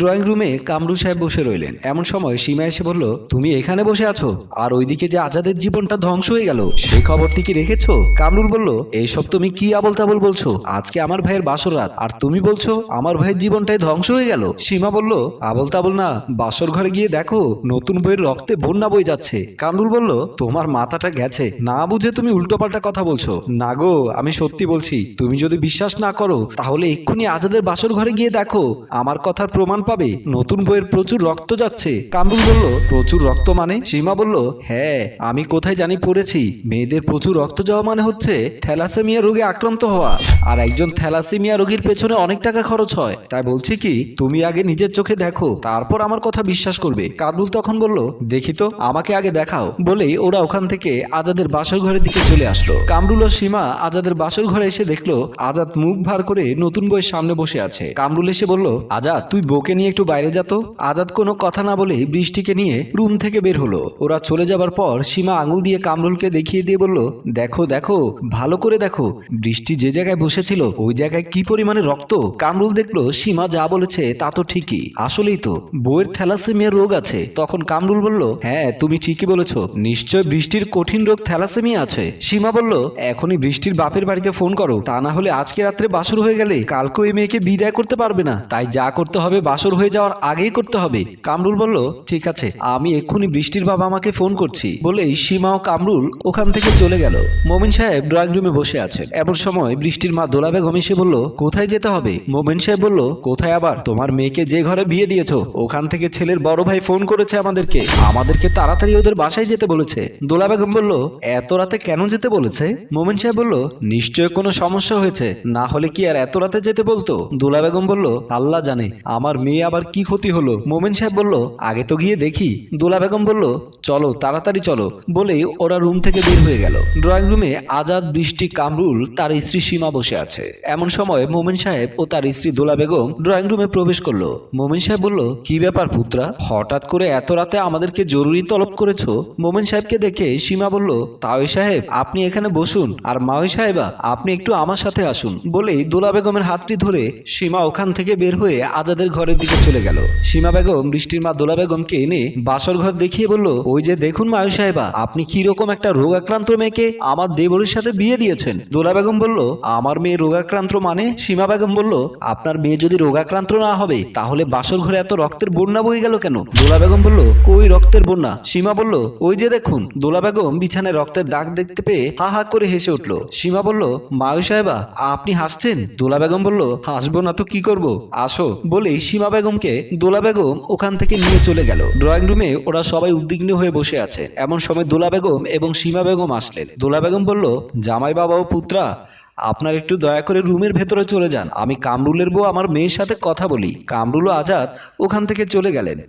Drawing রুমে কামরুল সাহেব বসে রইলেন। এমন সময় সীমা এসে বলল, তুমি এখানে বসে আছো? আর ওইদিকে যে আজাদের জীবনটা ধ্বংস হয়ে গেল, সেই খবরটি কি রেখেছো? কামরুল বলল, এইসব তুমি কি আবল তাবল বলছো? আজকে আমার ভাইয়ের বাসর রাত। আর তুমি বলছো, আমার ভাইয়ের জীবনটাই ধ্বংস হয়ে গেল? সীমা বলল আবল তাবল না, বাসর ঘরে গিয়ে দেখো, নতুন বইয়ের রক্তে বন্যা বই যাচ্ছে। কামরুল বলল, তোমার মাথাটা গেছে। না বুঝে তুমি উল্টোপাল্টা কথা বলছো। না গো, আমি সত্যি বলছি, তুমি যদি বিশ্বাস না করো, তাহলে এক্ষুনি আজাদের বাসর ঘরে গিয়ে দেখো। আমার কথার প্রমাণ পাবে। নতুন বইয়ের প্রচুর রক্ত যাচ্ছে। কামরুল বলল, প্রচুর রক্ত মানে? সীমা বলল হ্যাঁ আমি কোথায় জানি পড়েছি। মেয়েদের প্রচুর রক্ত যাওয়া মানে হচ্ছে থ্যালাসেমিয়া রোগে আক্রান্ত হওয়া। আর একজন থ্যালাসেমিয়া রোগীর পেছনে অনেক টাকা খরচ হয়। তাই বলছি কি, তুমি আগে নিজের চোখে দেখো, তারপর আমার কথা বিশ্বাস করবে। কামরুল তখন বলল, দেখি তো, আমাকে আগে দেখাও। বলেই ওরা ওখান থেকে আজাদের বাসর ঘরের দিকে চলে আসলো। কামরুল ও সীমা আজাদের বাসর ঘরে এসে দেখল, আজাদ মুখ ভার করে নতুন বইয়ের সামনে বসে আছে। কামরুল এসে বলল, আজাদ, তুই বউকে নিয়ে একটু বাইরে যা তো। আজাদ কোনো কথা না বলেই বৃষ্টিকে নিয়ে রুম থেকে বের হলো। ওরা চলে যাবার পর সীমা আঙুল দিয়ে কামরুলকে দেখিয়ে দিয়ে বলল, দেখো দেখো, ভালো করে দেখো, বৃষ্টি যে জায়গায় বসেছিল, ওই জায়গায় কি পরিমাণে রক্ত? কামরুল দেখল, সীমা যা বলেছে তা তো ঠিকই। আসলেই তো, বউয়ের থ্যালাসেমিয়া রোগ আছে। তখন কামরুল বলল হ্যাঁ তুমি ঠিকই বলেছ, নিশ্চয় বৃষ্টির কঠিন রোগ থ্যালাসেমিয়া আছে। সীমা বলল, এখনই বৃষ্টির বাপের বাড়িতে ফোন করো, তা না হলে আজকে রাত্রে বাসুর হয়ে গেলে কালকে ওই মেয়েকে বিদায় করতে পারবে না। তাই যা করতে হবে বাসর হয়ে যাওয়ার আগেই করতে হবে। কামরুল বলল, ঠিক আছে, আমি এক্ষুনি বৃষ্টির বাবা আমাকে ফোন করছি। বলেই সীমা ও কামরুল ওখান থেকে চলে গেল। মোমিন সাহেব ড্রয়িং রুমে বসে আছেন এমন সময় বৃষ্টির মা দোলা বেগম এসে বলল, কোথায় যেতে হবে? মোমিন সাহেব বলল, কোথায় আবার? তোমার মেয়েকে যে ঘরে বিয়ে দিয়েছ, ওখান থেকে ছেলের বড় ভাই ফোন করেছে আমাদেরকে। আমাদেরকে তাড়াতাড়ি ওদের বাসায় যেতে বলেছে। দোলা বেগম বলল, এত রাতে কেন যেতে বলেছে? মোমিন সাহেব বলল, নিশ্চয় কোনো সমস্যা হয়েছে, না হলে কি আর এত রাতে যেতে বলতো? দোলা বেগম বলল, আল্লাহ জানে, আমার মেয়ে আবার কি ক্ষতি হলো? মোমেন সাহেব বলল, আগে তো গিয়ে দেখি। দোলা বেগম বলল, চলো, তাড়াতাড়ি চলো। বলেই ওরা রুম থেকে বের হয়ে গেল। ড্রয়িং রুমে আজাদ, বৃষ্টি, কামরুল তার স্ত্রী সীমা বসে আছে। এমন সময় মোমেন সাহেব ও তার স্ত্রী দোলা বেগম ড্রয়িং রুমে প্রবেশ করল। মোমেন সাহেব বলল, কি ব্যাপার পুত্রা? হঠাৎ করে এত রাতে আমাদেরকে জরুরি তলব করেছ? মোমেন সাহেবকে দেখে সীমা বলল, তাওই সাহেব, আপনি এখানে বসুন আর মাওই সাহেবা, আপনি একটু আমার সাথে আসুন। বলেই দোলা বেগমের হাতটি ধরে সীমা ওখান থেকে বের হয়ে আজাদের ঘরের দিকে চলে গেল। সীমা বেগম বৃষ্টির মা দোলা বেগমকে এনে বাসর ঘর দেখিয়ে বলল, ওই যে দেখুন মায়ু সাহেবা, আপনি কি রকম একটা রোগ আক্রান্ত মেয়েকে আমার দেবরের সাথে বিয়ে দিয়েছেন? দোলা বেগম বলল, আমার মেয়ে রোগাক্রান্ত মানে? সীমা বেগম বলল, আপনার মেয়ে যদি রোগাক্রান্ত না হবে, তাহলে বাসর ঘরে এত রক্তের বন্যা বয়ে গেল কেন? দোলা বেগম বলল, কই রক্তের বন্যা? সীমা বলল, ওই যে দেখুন। দোলা বেগম বিছানায় রক্তের দাগ দেখতে পেয়ে হা হা করে হেসে উঠল। সীমা বলল, মায়ু সাহেবা, আপনি হাসছেন? দোলা বেগম বলল, হাসবো না তো কি করব? আসো, বলেই সীমা বেগমকে দোলা বেগম ওখান থেকে নিয়ে চলে গেল। ড্রয়িং রুমে ওরা সবাই উদ্বিগ্ন হয়ে বসে আছে। এমন সময় দোলা বেগম এবং সীমা বেগম আসলেন। দোলা বেগম বলল জামাই বাবা ও পুত্রা, আপনার একটু দয়া করে রুমের ভেতরে চলে যান। আমি কামরুলের বউ আমার মেয়ের সাথে কথা বলি। কামরুল ও আজাদ ওখান থেকে চলে গেলেন।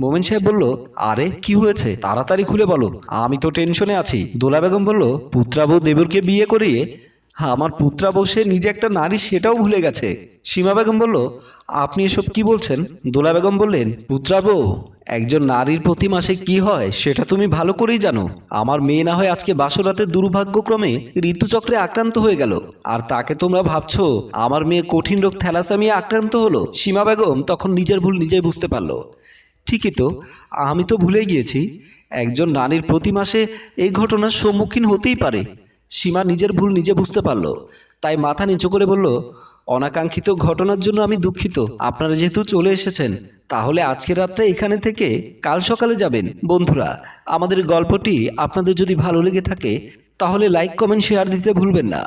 মোমেন সাহেব বলল, আরে, কি হয়েছে? তাড়াতাড়ি খুলে বলো। আমি তো টেনশনে আছি। দোলা বেগম বলল পুত্রাবু দেবুরকে বিয়ে করিয়ে আমার পুত্রা বসে নিজে একটা নারী সেটাও ভুলে গেছে। সীমা বেগম বলল, আপনি এসব কি বলছেন? দোলা বেগম বললেন পুত্রাবু একজন নারীর প্রতি মাসে কি হয় সেটা তুমি ভালো করেই জানো। আমার মেয়ে না হয় আজকে বাসরাতে দুর্ভাগ্যক্রমে ঋতুচক্রে আক্রান্ত হয়ে গেল। আর তাকে তোমরা ভাবছ, আমার মেয়ে কঠিন রোগ থ্যালাসামিয়া আক্রান্ত হলো? সীমা বেগম তখন নিজের ভুল নিজেই বুঝতে পারল। ঠিকই তো, আমি তো ভুলে গিয়েছি। একজন নারীর প্রতি মাসে এই ঘটনার সম্মুখীন হতেই পারে। সীমা নিজের ভুল নিজে বুঝতে পারল। তাই মাথা নিচু করে বলল, অনাকাঙ্ক্ষিত ঘটনার জন্য আমি দুঃখিত। আপনারা যেহেতু চলে এসেছেন, তাহলে আজকে রাত্রে এখানে থেকে কাল সকালে যাবেন। বন্ধুরা, আমাদের গল্পটি আপনাদের যদি ভালো লেগে থাকে, তাহলে লাইক কমেন্ট শেয়ার দিতে ভুলবেন না।